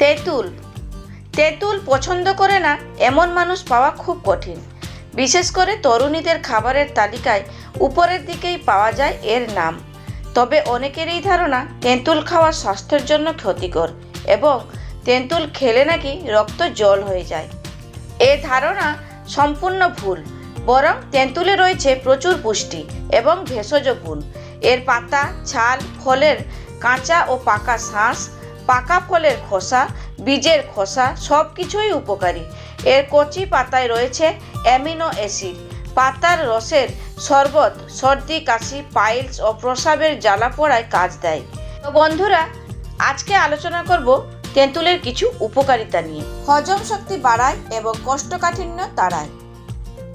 তেঁতুল। তেঁতুল পছন্দ করে না, এমন মানুষ পাওয়া খুব কঠিন। বিশেষ করে তরুণীদের খাবারের তালিকায় উপরের দিকেই পাওয়া যায় এর নাম। তবে অনেকের এই ধারণা তেঁতুল খাওয়া স্বাস্থ্যের জন্য ক্ষতিকর এবং তেঁতুল খেলে নাকি রক্ত জল হয়ে যায়। এ ধারণা সম্পূর্ণ ভুল, বরং তেঁতুলে রয়েছে প্রচুর পুষ্টি এবং ভেষজ গুণ। এর পাতা, ছাল, ফলের কাঁচা ও পাকা শাঁস পাকা ফলের খোসা, বীজের খোসা সব কিছুই উপকারী। এর কচি পাতায় রয়েছে অ্যামিনো অ্যাসিড। পাতার রসের শরবত, সর্দি, কাশি, পাইলস ও প্রসাবের জ্বালা পোড়ায় কাজ দেয়। তো বন্ধুরা, আজকে আলোচনা করব তেঁতুলের কিছু উপকারিতা নিয়ে। হজম শক্তি বাড়ায় এবং কোষ্ঠকাঠিন্য তাড়ায়।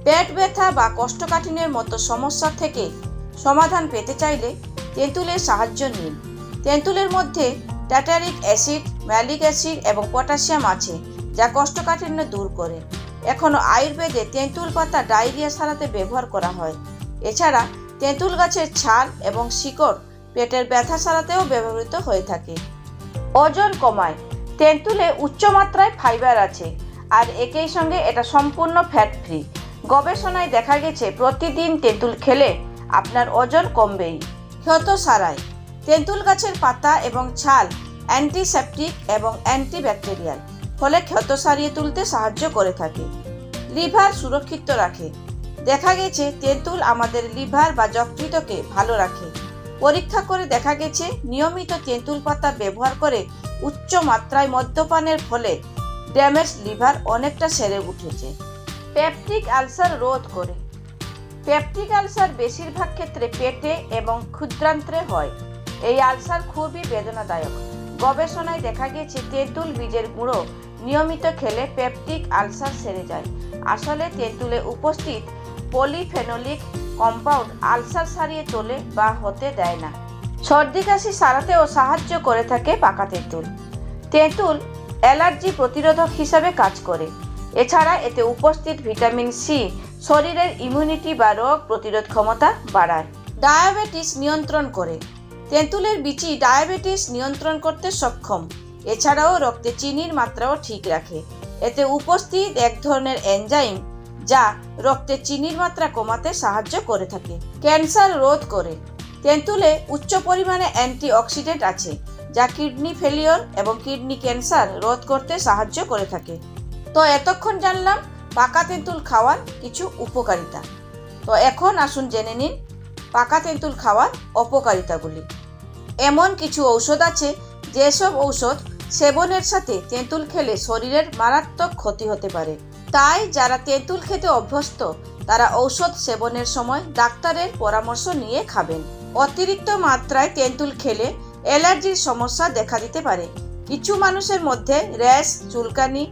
পেট ব্যথা বা কোষ্ঠকাঠিন্যের মতো সমস্যা থেকে সমাধান পেতে চাইলে তেঁতুলের সাহায্য নিন। তেঁতুলের মধ্যে ট্যাটারিক অ্যাসিড, ম্যালিক অ্যাসিড এবং পটাশিয়াম আছে, যা কষ্টকাঠিন্য দূর করে। এখনও আয়ুর্বেদে তেঁতুল পাতা ডায়রিয়া সারাতে ব্যবহার করা হয়। এছাড়া তেঁতুল গাছের ছাল এবং শিকড় পেটের ব্যথা সারাতেও ব্যবহৃত হয়ে থাকে। ওজন কমায়। তেঁতুলে উচ্চমাত্রায় ফাইবার আছে আর একই সঙ্গে এটা সম্পূর্ণ ফ্যাট ফ্রি গবেষণায় দেখা গেছে, প্রতিদিন তেঁতুল খেলে আপনার ওজন কমবেই। ক্ষত সারায়। তেঁতুল গাছের পাতা এবং ছাল অ্যান্টিসেপটিক এবং অ্যান্টিব্যাকটেরিয়াল, ফলে ক্ষত সারিয়ে তুলতে সাহায্য করে থাকে। লিভার সুরক্ষিত রাখে। দেখা গেছে, তেঁতুল আমাদের লিভার বা যকৃতকে ভালো রাখে। পরীক্ষা করে দেখা গেছে, নিয়মিত তেঁতুল পাতা ব্যবহার করে উচ্চ মাত্রায় মদ্যপানের ফলে ড্যামেজ লিভার অনেকটা সেরে উঠেছে। পেপটিক আলসার রোধ করে। পেপটিক আলসার বেশিরভাগ ক্ষেত্রে পেটে এবং ক্ষুদ্রান্ত্রে হয়। এই আলসার খুবই বেদনাদায়ক। গবেষণায় দেখা গিয়েছে, তেঁতুল বীজের গুঁড়ো নিয়মিত খেলে পেপটিক আলসার সেরে যায়। আসলে তেঁতুলে উপস্থিত পলিফেনোলিক কম্পাউন্ড আলসার সারিয়ে তোলে বা হতে দেয় না। সর্দি কাশি সারাতেও সাহায্য করে থাকে পাকা তেঁতুল। তেঁতুল অ্যালার্জি প্রতিরোধক হিসাবে কাজ করে। এছাড়া এতে উপস্থিত ভিটামিন সি শরীরের ইমিউনিটি বা রোগ প্রতিরোধ ক্ষমতা বাড়ায়। ডায়াবেটিস নিয়ন্ত্রণ করে। তেঁতুলের বিচি ডায়াবেটিস নিয়ন্ত্রণ করতে সক্ষম। এছাড়াও রক্তে চিনির মাত্রাও ঠিক রাখে। এতে উপস্থিত এক ধরনের এনজাইম যা রক্তে চিনির মাত্রা কমাতে সাহায্য করে থাকে। ক্যান্সার রোধ করে। তেঁতুলে উচ্চ পরিমাণে অ্যান্টিঅক্সিডেন্ট আছে, যা কিডনি ফেলিওর এবং কিডনি ক্যান্সার রোধ করতে সাহায্য করে থাকে। তো এতক্ষণ জানলাম পাকা তেঁতুল খাওয়ার কিছু উপকারিতা। তো এখন আসুন জেনে নিন পাকা তেঁতুল খাওয়ার অপকারিতাগুলি। এমন কিছু ঔষধ আছে, যেসব ঔষধ সেবনের সাথে তেঁতুল খেলে শরীরের মারাত্মক ক্ষতি হতে পারে। তাই যারা তেঁতুল খেতে অভ্যস্ত, তারা ঔষধ সেবনের সময় ডাক্তারের পরামর্শ নিয়ে খাবেন। অতিরিক্ত মাত্রায় তেঁতুল খেলে অ্যালার্জির সমস্যা দেখা দিতে পারে। কিছু মানুষের মধ্যে র্যাশ, চুলকানি,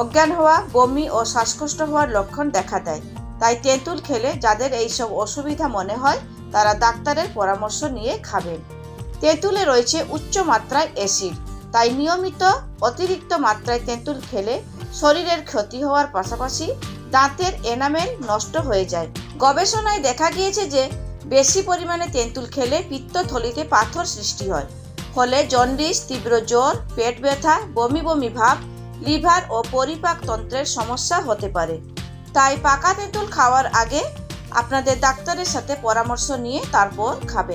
অজ্ঞান হওয়া, বমি ও শ্বাসকষ্ট হওয়ার লক্ষণ দেখা দেয়। তাই তেঁতুল খেলে যাদের এইসব অসুবিধা মনে হয়, তারা ডাক্তারের পরামর্শ নিয়ে খাবেন। তেঁতুলে রয়েছে উচ্চ মাত্রায় অ্যাসিড, তাই নিয়মিত অতিরিক্ত মাত্রায় তেঁতুল খেলে শরীরের ক্ষতি হওয়ার পাশাপাশি দাঁতের এনামেল নষ্ট হয়ে যায়। গবেষণায় দেখা গিয়েছে যে, বেশি পরিমাণে তেঁতুল খেলে পিত্তথলিতে পাথর সৃষ্টি হয়, ফলে জন্ডিস, তীব্র জ্বর, পেট ব্যথা, বমি বমি ভাব, লিভার ও পরিপাক তন্ত্রের সমস্যা হতে পারে। তাই পাকা তেঁতুল খাওয়ার আগে আপনাদের ডাক্তারের সাথে পরামর্শ নিয়ে তারপর খাবেন।